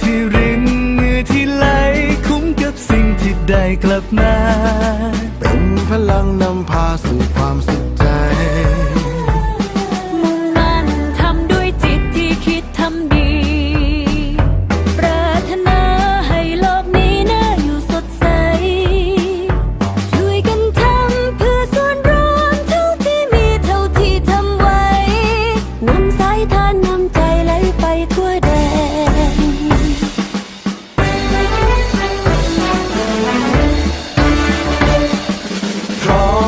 ที่รินเรีย